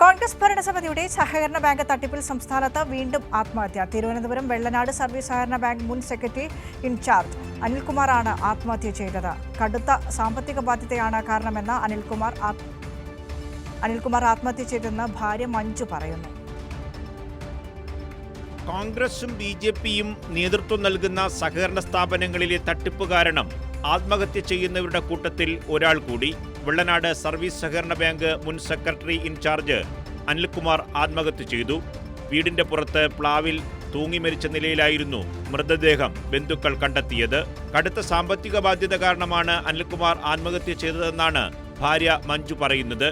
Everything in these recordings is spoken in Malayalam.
കോൺഗ്രസ് ഭരണസമിതിയുടെ സഹകരണ ബാങ്ക് തട്ടിപ്പിൽ സംസ്ഥാനത്ത് വീണ്ടും ആത്മഹത്യ. തിരുവനന്തപുരം വെള്ളനാട് സർവീസ് സഹകരണ ബാങ്ക് മുൻ സെക്രട്ടറി ഇൻചാർജ് അനിൽകുമാറാണ് ആത്മഹത്യ ചെയ്തത്. കടുത്ത സാമ്പത്തിക ബാധ്യതയാണ് കാരണമെന്ന് അനിൽകുമാർ അനിൽകുമാർ ആത്മഹത്യ ചെയ്തെന്ന് ഭാര്യ മഞ്ജു പറയുന്നു. കോൺഗ്രസും ബി ജെ പിയും നേതൃത്വം നൽകുന്ന സഹകരണ സ്ഥാപനങ്ങളിലെ തട്ടിപ്പ് കാരണം ആത്മഹത്യ ചെയ്യുന്നവരുടെ കൂട്ടത്തിൽ ഒരാൾ കൂടി. വെള്ളനാട് സർവീസ് സഹകരണ ബാങ്ക് മുൻ സെക്രട്ടറി ഇൻചാർജ് അനിൽകുമാർ ആത്മഹത്യ ചെയ്തു. വീടിന്റെ പുറത്ത് പ്ലാവിൽ തൂങ്ങി മരിച്ച നിലയിലായിരുന്നു മൃതദേഹം ബന്ധുക്കൾ കണ്ടെത്തിയത്. കടുത്ത സാമ്പത്തിക ബാധ്യത കാരണമാണ് അനിൽകുമാർ ആത്മഹത്യ ചെയ്തതെന്നാണ് ഭാര്യ മഞ്ജു പറയുന്നത്.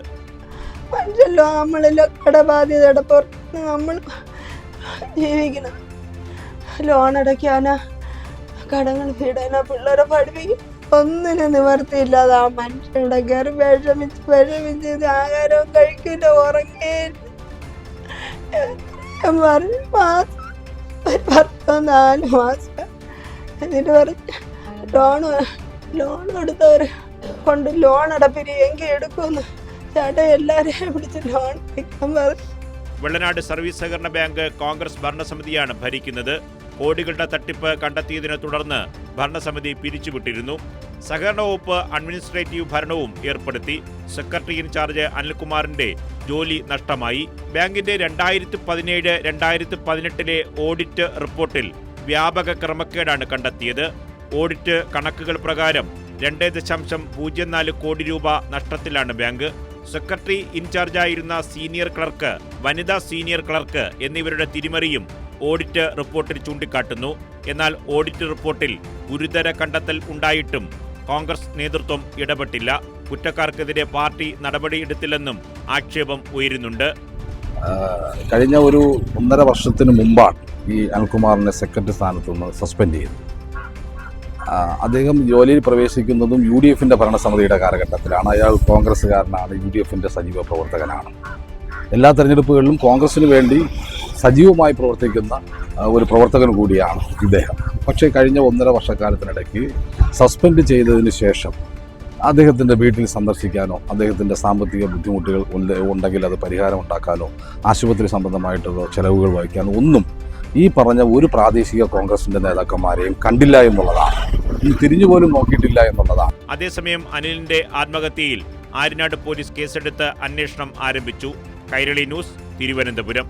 നമ്മൾ ജീവിക്കണം. ലോൺ അടയ്ക്കാനാ കടങ്ങൾ തീടാനാ പിള്ളേരെ പഠിപ്പിക്കും. ഒന്നിനും നിവർത്തിയില്ലാതെ ആ മനുഷ്യരുടെ കയറി വിഷമിച്ച് വിഷമിച്ച് ആഹാരവും കഴിക്കില്ല ഉറങ്ങിയില്ല. പറഞ്ഞു മാസം പത്തോ നാല് മാസം. എന്നിട്ട് പറഞ്ഞു ലോൺ ലോൺ എടുത്തവർ കൊണ്ട് ലോൺ അടപ്പിരി എടുക്കുമെന്ന് ചേട്ടൻ എല്ലാവരെയും പിടിച്ച് ലോൺ എടുക്കാൻ പറഞ്ഞു. വെള്ളനാട് സർവീസ് സഹകരണ ബാങ്ക് കോൺഗ്രസ് ഭരണസമിതിയാണ് ഭരിക്കുന്നത്. കോടികളുടെ തട്ടിപ്പ് കണ്ടെത്തിയതിനെ തുടർന്ന് ഭരണസമിതി പിരിച്ചുവിട്ടിരുന്നു. സഹകരണ വകുപ്പ് അഡ്മിനിസ്ട്രേറ്റീവ് ഭരണവും ഏർപ്പെടുത്തി. സെക്രട്ടറി ഇൻചാർജ് അനിൽകുമാറിന്റെ ജോലി നഷ്ടമായി. ബാങ്കിന്റെ രണ്ടായിരത്തി പതിനേഴ് രണ്ടായിരത്തി പതിനെട്ടിലെ ഓഡിറ്റ് റിപ്പോർട്ടിൽ വ്യാപക ക്രമക്കേടാണ് കണ്ടെത്തിയത്. ഓഡിറ്റ് കണക്കുകൾ പ്രകാരം രണ്ട് ദശാംശം പൂജ്യം നാല് കോടി രൂപ നഷ്ടത്തിലാണ് ബാങ്ക്. സെക്രട്ടറി ഇൻചാർജായിരുന്ന സീനിയർ ക്ലർക്ക് വനിതാ സീനിയർ ക്ലർക്ക് എന്നിവരുടെ തിരിമറിയും ഓഡിറ്റ് റിപ്പോർട്ടിൽ ചൂണ്ടിക്കാട്ടുന്നു. എന്നാൽ ഓഡിറ്റ് റിപ്പോർട്ടിൽ ഗുരുതര കണ്ടെത്തൽ ഉണ്ടായിട്ടും കോൺഗ്രസ് നേതൃത്വം ഇടപെട്ടില്ല. കുറ്റക്കാർക്കെതിരെ പാർട്ടി നടപടിയെടുത്തില്ലെന്നും ആക്ഷേപം ഉയരുന്നുണ്ട്. കഴിഞ്ഞ ഒരു ഒന്നര വർഷത്തിന് മുമ്പാണ് ഈ അനിൽകുമാറിനെ സെക്രട്ടറി സ്ഥാനത്ത് നിന്ന് സസ്പെൻഡ് ചെയ്തത്. അദ്ദേഹം ജോലിയിൽ പ്രവേശിക്കുന്നതും യു ഡി എഫിന്റെ ഭരണസമിതിയുടെ കാലഘട്ടത്തിലാണ്. അയാൾ കോൺഗ്രസ്സുകാരനാണ് യു ഡി എഫിന്റെ സജീവ പ്രവർത്തകനാണ്. എല്ലാ തെരഞ്ഞെടുപ്പുകളിലും കോൺഗ്രസിന് വേണ്ടി സജീവമായി പ്രവർത്തിക്കുന്ന ഒരു പ്രവർത്തകൻ കൂടിയാണ് ഇദ്ദേഹം. പക്ഷേ കഴിഞ്ഞ ഒന്നര വർഷക്കാലത്തിനിടയ്ക്ക് സസ്പെൻഡ് ചെയ്തതിന് ശേഷം അദ്ദേഹത്തിന്റെ വീട്ടിൽ സന്ദർശിക്കാനോ അദ്ദേഹത്തിന്റെ സാമ്പത്തിക ബുദ്ധിമുട്ടുകൾ ഉണ്ടെങ്കിൽ അത് പരിഹാരം ഉണ്ടാക്കാനോ ആശുപത്രി സംബന്ധമായിട്ടുള്ള ചെലവുകൾ വഹിക്കാനോ ഒന്നും ഈ പറഞ്ഞ ഒരു പ്രാദേശിക കോൺഗ്രസിന്റെ നേതാക്കന്മാരെയും കണ്ടില്ല എന്നുള്ളതാണ്. തിരിഞ്ഞു തിരിഞ്ഞുപോലും നോക്കിയിട്ടില്ല എന്നുള്ളതാണ്. അതേസമയം അനിലിന്റെ ആത്മഹത്യയിൽ ആര്യനാട് പോലീസ് കേസെടുത്ത് അന്വേഷണം ആരംഭിച്ചു. കൈരളി ന്യൂസ് തിരുവനന്തപുരം.